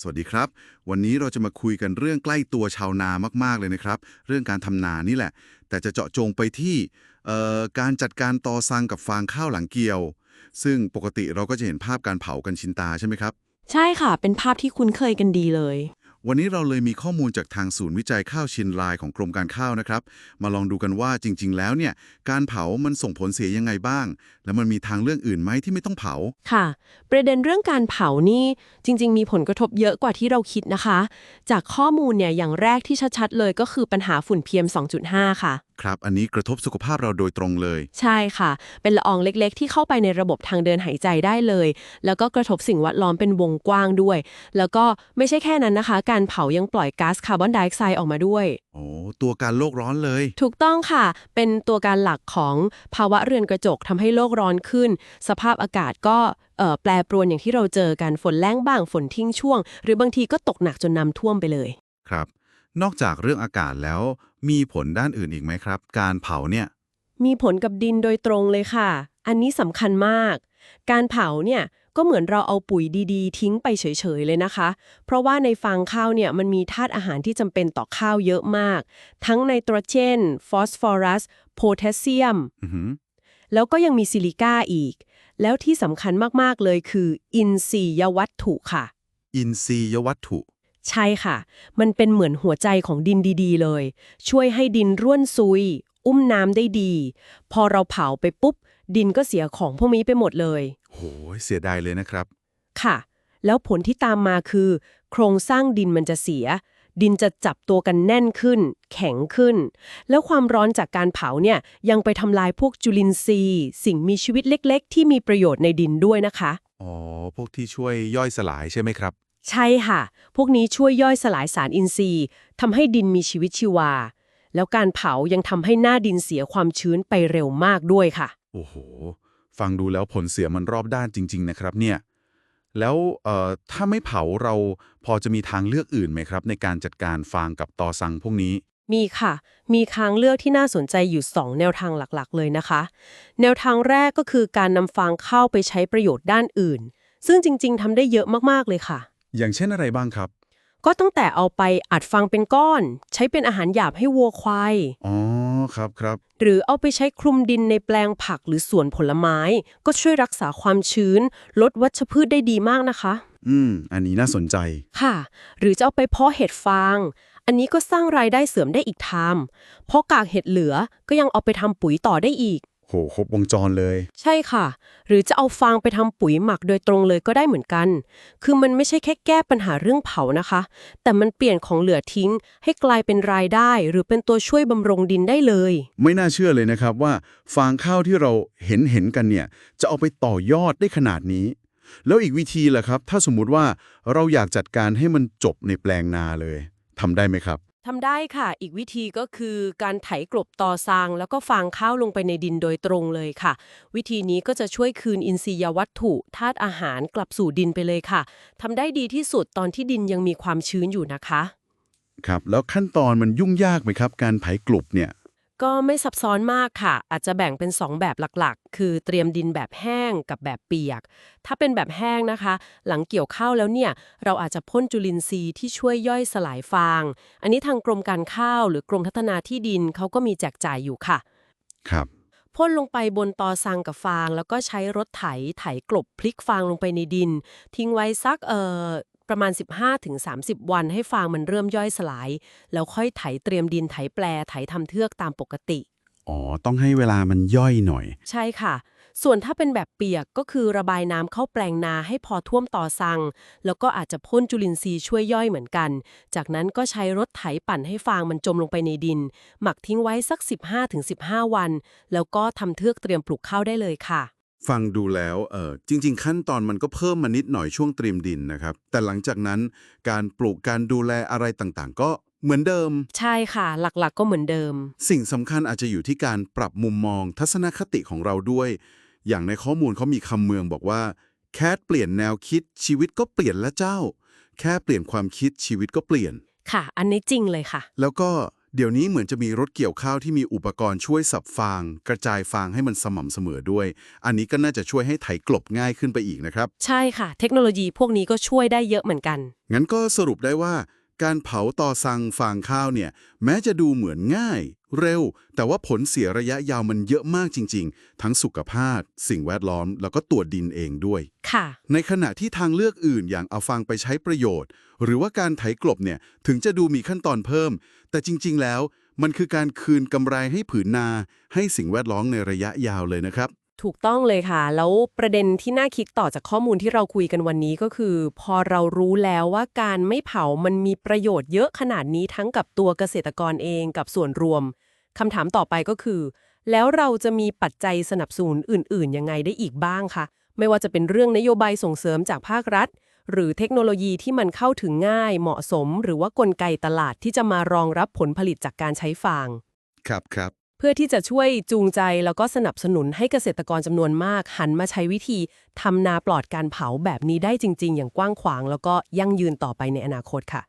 สวัสดีครับ วันนี้เราจะมาคุยกันเรื่องใกล้ตัวชาวนามากๆเลยนะครับ เรื่องการทำนานี่แหละ แต่จะเจาะจงไปที่การจัดการตอซังกับฟางข้าวหลังเกี่ยว ซึ่งปกติเราก็จะเห็นภาพการเผากันชินตาใช่ไหมครับ ใช่ค่ะ เป็นภาพที่คุ้นเคยกันดีเลย วันนี้เราเลยมีข้อมูลจากทางศูนย์วิจัยข้าวชินลายของกรมการข้าวนะครับ มาลองดูกันว่าจริง ๆ แล้วเนี่ยการเผามันส่งผลเสียยังไงบ้าง แล้วมันมีทางเรื่องอื่นไหมที่ไม่ต้องเผา ค่ะ ประเด็นเรื่องการเผานี่จริง ๆ มีผลกระทบเยอะกว่าที่เราคิดนะคะ จากข้อมูลเนี่ยอย่างแรกที่ชัดๆเลยก็คือปัญหาฝุ่น PM 2.5 ค่ะ ครับ อันนี้กระทบสุขภาพเราโดยตรงเลย ใช่ค่ะ เป็นละอองเล็กๆ ที่เข้าไปในระบบทางเดินหายใจได้เลย แล้วก็กระทบสิ่งแวดล้อมเป็นวงกว้างด้วย แล้วก็ไม่ใช่แค่นั้นนะคะ การเผายังปล่อยก๊าซคาร์บอนไดออกไซด์ออกมาด้วย โอ้ ตัวการโลกร้อนเลย ถูกต้องค่ะ เป็นตัวการหลักของภาวะเรือนกระจกทำให้โลกร้อนขึ้น สภาพอากาศก็เอ่อแปรปรวนอย่างที่เราเจอกันฝนแรงบ้างฝนทิ้งช่วง หรือบางทีก็ตกหนักจนน้ำท่วมไปเลย ครับ นอกจากเรื่องอากาศแล้ว มีผลด้านอื่นอีกไหมครับ การเผาเนี่ย มีผลกับดินโดยตรงเลยค่ะ อันนี้สำคัญมาก การเผาเนี่ยก็เหมือนเราเอาปุ๋ยดีๆ ทิ้งไปเฉยๆเลยนะคะ เพราะว่าในฟางข้าวเนี่ยมันมีธาตุอาหารที่จำเป็นต่อข้าวเยอะมาก ทั้งไนโตรเจน ฟอสฟอรัส โพแทสเซียมอือหือแล้วก็ยังมีซิลิก้าอีก แล้วที่สำคัญมากๆเลยคือ อินทรียวัตถุค่ะ อินทรียวัตถุ ใช่ค่ะ มันเป็นเหมือนหัวใจของดินดีๆ เลย ช่วยให้ดินร่วนซุย อุ้มน้ำได้ดี พอเราเผาไปปุ๊บ ดินก็เสียของพวกนี้ไปหมดเลย โหยเสียดายเลยนะครับ ค่ะ แล้วผลที่ตามมาคือ โครงสร้างดินมันจะเสีย ดินจะจับตัวกันแน่นขึ้น แข็งขึ้น แล้วความร้อนจากการเผาเนี่ยยังไปทำลายพวกจุลินทรีย์ สิ่งมีชีวิตเล็ก ๆ ที่มีประโยชน์ในดินด้วยนะคะ อ๋อ พวกที่ช่วยย่อยสลายใช่ไหมครับ ใช่ค่ะ พวกนี้ช่วยย่อยสลายสารอินทรีย์ทำให้ดินมีชีวิตชีวา แล้วการเผายังทำให้หน้าดินเสียความชื้นไปเร็วมากด้วยค่ะ โอ้โห ฟังดูแล้วผลเสียมันรอบด้านจริง ๆ นะครับเนี่ย แล้วเอ่อถ้าไม่เผาเราพอจะมีทางเลือกอื่นไหมครับ ในการจัดการฟางกับตอซังพวกนี้ มีค่ะ มีทางเลือกที่น่าสนใจอยู่ 2 แนวทางหลักๆ เลยนะคะ แนวทางแรกก็คือการนำฟางเข้าไปใช้ประโยชน์ด้านอื่น ซึ่งจริง ๆทำได้เยอะมากๆเลยค่ะ อย่างเช่นอะไรบ้างครับ ก็ตั้งแต่เอาไปอัดฟางเป็นก้อน ใช้เป็นอาหารหยาบให้วัวควายอ๋อครับครับหรือเอาไปใช้คลุมดินในแปลงผักหรือสวนผลไม้ ก็ช่วยรักษาความชื้น ลดวัชพืชได้ดีมากนะคะ อืม อันนี้น่าสนใจ ค่ะ หรือจะเอาไปเพาะเห็ดฟาง อันนี้ก็สร้างรายได้เสริมได้อีกทางเพราะกากเห็ดเหลือก็ยังเอาไปทำปุ๋ยต่อได้อีก โหครบวงจรเลย ใช่ค่ะ หรือจะเอาฟางไปทำปุ๋ยหมักโดยตรงเลยก็ได้เหมือนกัน คือมันไม่ใช่แค่แก้ปัญหาเรื่องเผานะคะ แต่มันเปลี่ยนของเหลือทิ้ง ให้กลายเป็นรายได้ หรือเป็นตัวช่วยบำรุงดินได้เลย ไม่น่าเชื่อเลยนะครับว่า ฟางข้าวที่เราเห็นเห็นกันเนี่ย จะเอาไปต่อยอดได้ขนาดนี้ แล้วอีกวิธีล่ะครับ ถ้าสมมุติว่าเราอยากจัดการให้มันจบในแปลงนาเลยทำได้ไหมครับ ทำได้ค่ะ อีกวิธีก็คือการไถกลบตอซาง แล้วก็ฟางข้าวลงไปในดินโดยตรงเลยค่ะ วิธีนี้ก็จะช่วยคืนอินทรียวัตถุธาตุอาหารกลับสู่ดินไปเลยค่ะทำได้ดีที่สุดตอนที่ดินยังมีความชื้นอยู่นะคะ ครับ แล้วขั้นตอนมันยุ่งยากไหมครับ การไถกลบเนี่ย ก็ไม่ซับซ้อนมากค่ะ อาจจะแบ่งเป็น 2 แบบหลักๆ คือเตรียมดินแบบแห้งกับแบบเปียก ถ้าเป็นแบบแห้งนะคะ หลังเกี่ยวข้าวแล้วเนี่ย เราอาจจะพ่นจุลินทรีย์ที่ช่วยย่อยสลายฟาง อันนี้ทางกรมการข้าวหรือกรมพัฒนาที่ดินเขาก็มีแจกจ่ายอยู่ค่ะ ครับพ่นลงไปบนตอซังกับฟาง แล้วก็ใช้รถไถไถกลบพลิกฟางลงไปในดิน ทิ้งไว้สักเอ่อ ประมาณ 15-30 วันให้ฟางมันเริ่มย่อยสลาย แล้วค่อยไถเตรียมดินไถแปลไถทำเทือกตามปกติ อ๋อ ต้องให้เวลามันย่อยหน่อย ใช่ค่ะ ส่วนถ้าเป็นแบบเปียกก็คือระบายน้ำเข้าแปลงนาให้พอท่วมต่อซัง แล้วก็อาจจะพ่นจุลินทรีย์ช่วยย่อยเหมือนกัน จากนั้นก็ใช้รถไถปั่นให้ฟางมันจมลงไปในดิน หมักทิ้งไว้สัก 15-15 วัน แล้วก็ทำเทือกเตรียมปลูกข้าวได้เลยค่ะ ฟังดูแล้วเออจริง ๆ ขั้นตอนมันก็เพิ่มมานิดหน่อยช่วงเตรียมดินนะครับ แต่หลังจากนั้นการปลูกการดูแลอะไรต่างๆ ก็เหมือนเดิม ใช่ค่ะ หลักๆ ก็เหมือนเดิม สิ่งสำคัญอาจจะอยู่ที่การปรับมุมมองทัศนคติของเราด้วย อย่างในข้อมูลเขามีคำเมืองบอกว่า แค่เปลี่ยนแนวคิดชีวิตก็เปลี่ยนแล้วเจ้า แค่เปลี่ยนความคิดชีวิตก็เปลี่ยน ค่ะ อันนี้จริงเลยค่ะ แล้วก็ เดี๋ยวนี้เหมือนจะมีรถเกี่ยวข้าวที่มีอุปกรณ์ช่วยสับฟาง กระจายฟางให้มันสม่ำเสมอด้วย อันนี้ก็น่าจะช่วยให้ไถกลบง่ายขึ้นไปอีกนะครับ ใช่ค่ะ เทคโนโลยีพวกนี้ก็ช่วยได้เยอะเหมือนกัน งั้นก็สรุปได้ว่า การเผาต่อซังฟางข้าวเนี่ย แม้จะดูเหมือนง่าย เร็ว แต่ว่าผลเสียระยะยาวมันเยอะมากจริง ๆ ทั้งสุขภาพ สิ่งแวดล้อม แล้วก็ตัวดินเองด้วย ค่ะ ในขณะที่ทางเลือกอื่นอย่างเอาฟางไปใช้ประโยชน์ หรือว่าการไถกลบเนี่ยถึงจะดูมีขั้นตอนเพิ่ม แต่จริง ๆ แล้ว มันคือการคืนกำไรให้ผืนนา ให้สิ่งแวดล้อมในระยะยาวเลยนะครับ ถูกต้องเลยค่ะ แล้วประเด็นที่น่าคิดต่อจากข้อมูลที่เราคุยกันวันนี้ก็คือ พอเรารู้แล้วว่าการไม่เผามันมีประโยชน์เยอะขนาดนี้ทั้งกับตัวเกษตรกรเองกับส่วนรวมคำถามต่อไปก็คือ แล้วเราจะมีปัจจัยสนับสนุนอื่น ๆ ยังไงได้อีกบ้างคะไม่ว่าจะเป็นเรื่องนโยบายส่งเสริมจากภาครัฐ หรือเทคโนโลยีที่มันเข้าถึงง่ายเหมาะสม หรือว่ากลไกตลาดที่จะมารองรับผลผลิตจากการใช้ฟาง ครับครับ พื่อที่จะช่วยจูงใจแล้วก็สนับสนุนให้เกษตรกรจำนวนมาก หันมาใช้วิธีทำนาปลอดการเผาแบบนี้ได้จริง ๆ อย่างกว้างขวาง แล้วก็ยั่งยืนต่อไปในอนาคตค่ะ